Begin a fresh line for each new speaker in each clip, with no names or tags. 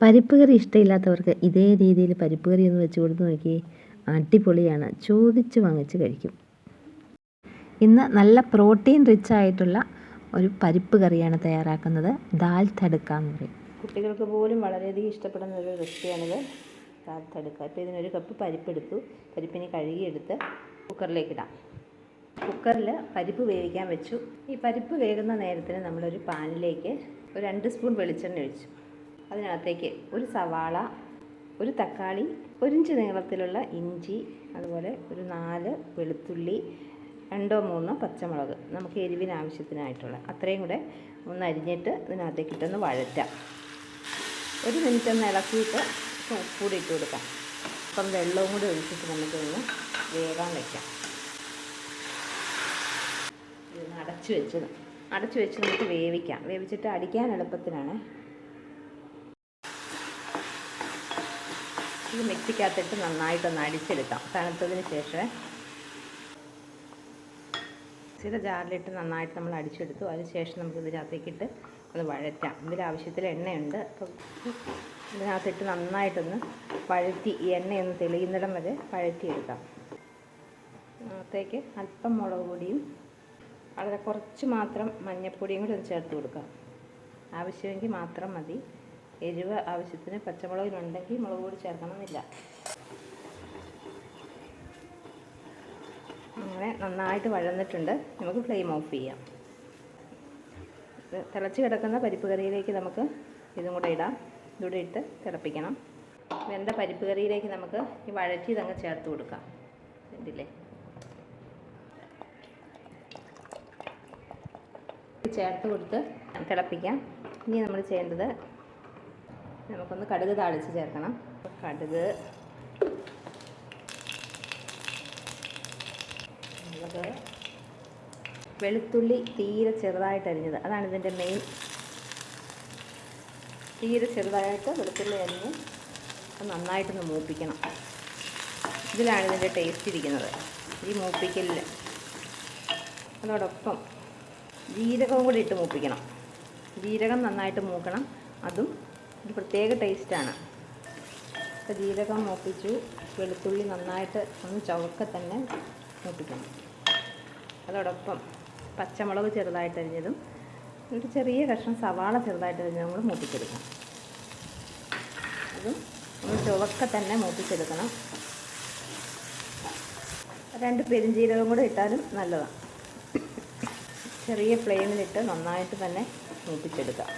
പരിപ്പ് കറി ഇഷ്ടമില്ലാത്തവർക്ക് ഇതേ രീതിയിൽ പരിപ്പ് കറി ഒന്ന് വെച്ച് കൊടുത്ത് നോക്കി. അടിപൊളിയാണ്. ചോദിച്ച് വാങ്ങിച്ച് കഴിക്കും. ഇന്ന് നല്ല പ്രോട്ടീൻ റിച്ച് ആയിട്ടുള്ള ഒരു പരിപ്പ് കറിയാണ് തയ്യാറാക്കുന്നത്. ദാൽ തടുക്ക എന്ന് പറയും.
കുട്ടികൾക്ക് പോലും വളരെയധികം ഇഷ്ടപ്പെടുന്ന ഒരു റെസിപ്പിയാണിത്. ദാൽ തടുക്ക. ഇപ്പോൾ ഇതിനൊരു കപ്പ് പരിപ്പ് പരിപ്പെടുത്തു. പരിപ്പിനെ കഴുകിയെടുത്ത് കുക്കറിലേക്ക് ഇടാം. കുക്കറിൽ പരിപ്പ് വേവിക്കാൻ വെച്ചു. ഈ പരിപ്പ് വേകുന്ന നേരത്തിന് നമ്മളൊരു പാനിലേക്ക് ഒരു രണ്ട് സ്പൂൺ വെളിച്ചെണ്ണ ഒഴിച്ചു. അതിനകത്തേക്ക് ഒരു സവാള ഒരു തക്കാളി ഒരിഞ്ച് നീളത്തിലുള്ള ഇഞ്ചി അതുപോലെ ഒരു നാല് വെളുത്തുള്ളി രണ്ടോ മൂന്നോ പച്ചമുളക് നമുക്ക് എരിവിന് ആവശ്യത്തിനായിട്ടുള്ള അത്രയും കൂടെ ഒന്ന് അരിഞ്ഞിട്ട് ഇതിനകത്തേക്ക് ഇട്ടൊന്ന് വഴറ്റാം. ഒരു മിനിറ്റ് ഒന്ന് ഇളക്കിയിട്ട് ഉപ്പൂടി ഇട്ട് കൊടുക്കാം. അപ്പം വെള്ളവും കൂടി ഒഴിച്ചിട്ട് നമുക്കൊന്ന് വേകാൻ വയ്ക്കാം ഇതൊന്ന് അടച്ചു വെച്ച് അടച്ചു വെച്ച് നമുക്ക് വേവിക്കാം. വേവിച്ചിട്ട് അടിക്കാൻ എളുപ്പത്തിനാണ് ഇത് മിക്സിക്കകത്തിട്ട് നന്നായിട്ടൊന്ന് അടിച്ചെടുക്കാം. തണുത്തതിന് ശേഷം മിക്സിയുടെ ജാറിലിട്ട് നന്നായിട്ട് നമ്മൾ അടിച്ചെടുത്തു. അതിന് ശേഷം നമുക്ക് ഇതിനകത്തേക്കിട്ട് ഒന്ന് വഴറ്റാം. ഇതിൽ ആവശ്യത്തിൽ എണ്ണയുണ്ട്. അപ്പം ഇതിനകത്തിട്ട് നന്നായിട്ടൊന്ന് വഴറ്റി ഈ എണ്ണയൊന്ന് തെളിയുന്നിടം വരെ വഴറ്റിയെടുക്കാം. അതിനകത്തേക്ക് അല്പം മുളക് പൊടിയും വളരെ കുറച്ച് മാത്രം മഞ്ഞൾപ്പൊടിയും കൂടി ഒന്ന് ചേർത്ത് കൊടുക്കാം. ആവശ്യമെങ്കിൽ മാത്രം മതി. എരിവ് ആവശ്യത്തിന് പച്ചമുളകിനുണ്ടെങ്കിൽ മുളക് പൊടി ചേർക്കണമെന്നില്ല. അങ്ങനെ നന്നായിട്ട് വഴന്നിട്ടുണ്ട്. നമുക്ക് ഫ്ലെയിം ഓഫ് ചെയ്യാം. തിളച്ച് കിടക്കുന്ന പരിപ്പ് കറിയിലേക്ക് നമുക്ക് ഇതും കൂടെ ഇടാം. ഇതുകൂടെ ഇട്ട് തിളപ്പിക്കണം. വെന്ത പരിപ്പ് കറിയിലേക്ക് നമുക്ക് ഈ വഴറ്റി ഇതങ്ങ് ചേർത്ത് കൊടുക്കാം. ഇതില്ലേ? ചേർത്ത് കൊടുത്ത് തിളപ്പിക്കാം. ഇനി നമ്മൾ ചെയ്യേണ്ടത് നമുക്കൊന്ന് കടുക് താളിച്ച് ചേർക്കണം. കടുക്. വെളുത്തുള്ളി തീരെ ചെറുതായിട്ട് അരിഞ്ഞത്. അതാണ് ഇതിന്റെ മെയിൻ തീരെ ചെറുതായിട്ട് വെളുത്തുള്ളി അരിഞ്ഞ് നന്നായിട്ടൊന്ന് മൂപ്പിക്കണം. ഇതിലാണ് ഇതിന്റെ ടേസ്റ്റ് ഇരിക്കുന്നത്. ഈ മൂപ്പിക്കലിൽ അതോടൊപ്പം ജീരകവും കൂടി ഇട്ട് മൂപ്പിക്കണം. ജീരകം നന്നായിട്ട് മൂക്കണം. അതും ഒരു പ്രത്യേക ടേസ്റ്റാണ്. അപ്പോൾ ജീരകം മൂപ്പിച്ചു. വെളുത്തുള്ളി നന്നായിട്ട് ഒന്ന് ചവക്ക തന്നെ മൂപ്പിക്കണം. അതോടൊപ്പം പച്ചമുളക് ചെറുതായിട്ട് അരിഞ്ഞതും ഒരു ചെറിയ കഷ്ണം സവാള ചെറുതായിട്ട് അരിഞ്ഞതും നമ്മൾ മൂപ്പിച്ചെടുക്കണം. അതും ഒന്ന് ചുവക്കെ തന്നെ മൂപ്പിച്ചെടുക്കണം. രണ്ട് പെരിഞ്ചീരകം കൂടെ ഇട്ടാലും നല്ലതാണ് ചെറിയ ഫ്ലെയിമിലിട്ട് നന്നായിട്ട് തന്നെ മൂപ്പിച്ചെടുക്കാം.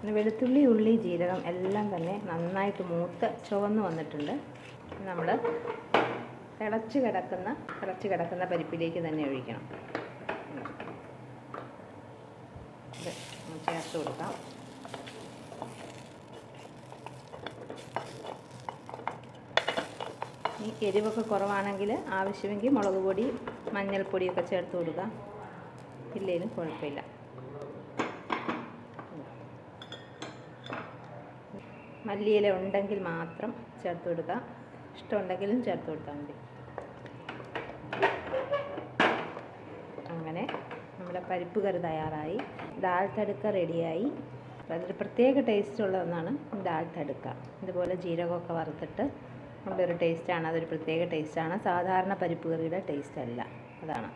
പിന്നെ വെളുത്തുള്ളി ഉള്ളി ജീരകം എല്ലാം തന്നെ നന്നായിട്ട് മൂത്ത് ചുവന്ന് വന്നിട്ടുണ്ട്. നമ്മൾ തിളച്ച് കിടക്കുന്ന തിളച്ച് കിടക്കുന്ന പരിപ്പിലേക്ക് തന്നെ ഒഴിക്കണം. ചേർത്ത് കൊടുക്കാം. ഈ എരിവൊക്കെ കുറവാണെങ്കിൽ ആവശ്യമെങ്കിൽ മുളക് പൊടി മഞ്ഞൾപ്പൊടിയൊക്കെ ചേർത്ത് കൊടുക്കാം. ഇല്ലേലും കുഴപ്പമില്ല. മല്ലിയില ഉണ്ടെങ്കിൽ മാത്രം ചേർത്ത് കൊടുക്കുക. ഇഷ്ടമുണ്ടെങ്കിലും ചേർത്ത് കൊടുത്താൽ മതി. അങ്ങനെ നമ്മുടെ പരിപ്പ് കറി തയ്യാറായി. ദാൽ തടുക്ക റെഡിയായി. അതൊരു പ്രത്യേക ടേസ്റ്റ് ഉള്ള ഒന്നാണ് ദാൽ തടുക്ക. ഇതുപോലെ ജീരകമൊക്കെ വറുത്തിട്ട് നല്ലൊരു ടേസ്റ്റാണ് അതൊരു പ്രത്യേക ടേസ്റ്റാണ് സാധാരണ പരിപ്പ് കറിയുടെ ടേസ്റ്റ് അല്ല. അതാണ്.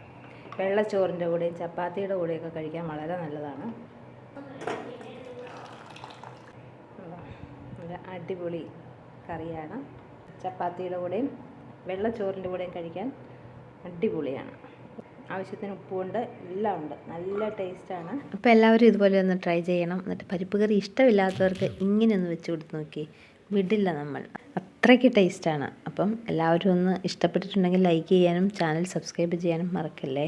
വെള്ളച്ചോറിന്റെ കൂടെയും ചപ്പാത്തിയുടെ കൂടെയൊക്കെ കഴിക്കാൻ വളരെ നല്ലതാണ് നല്ല അടിപൊളി കറിയാണ്. ചപ്പാത്തിയുടെ കൂടെയും വെള്ളച്ചോറിന്റെ കൂടെയും കഴിക്കാൻ അടിപൊളിയാണ്. ആവശ്യത്തിന് ഉപ്പുണ്ട് എല്ലാം ഉണ്ട്. നല്ല ടേസ്റ്റാണ്.
അപ്പോൾ എല്ലാവരും ഇതുപോലെ ഒന്ന് ട്രൈ ചെയ്യണം. എന്നിട്ട് പരിപ്പ് കറി ഇഷ്ടമില്ലാത്തവർക്ക് ഇങ്ങനെ ഒന്ന് വെച്ച് കൊടുത്ത് നോക്കി. വിടില്ല നമ്മൾ. അത്രയ്ക്ക് ടേസ്റ്റാണ്. അപ്പം എല്ലാവരും ഒന്ന് ഇഷ്ടപ്പെട്ടിട്ടുണ്ടെങ്കിൽ ലൈക്ക് ചെയ്യാനും ചാനൽ സബ്സ്ക്രൈബ് ചെയ്യാനും മറക്കല്ലേ?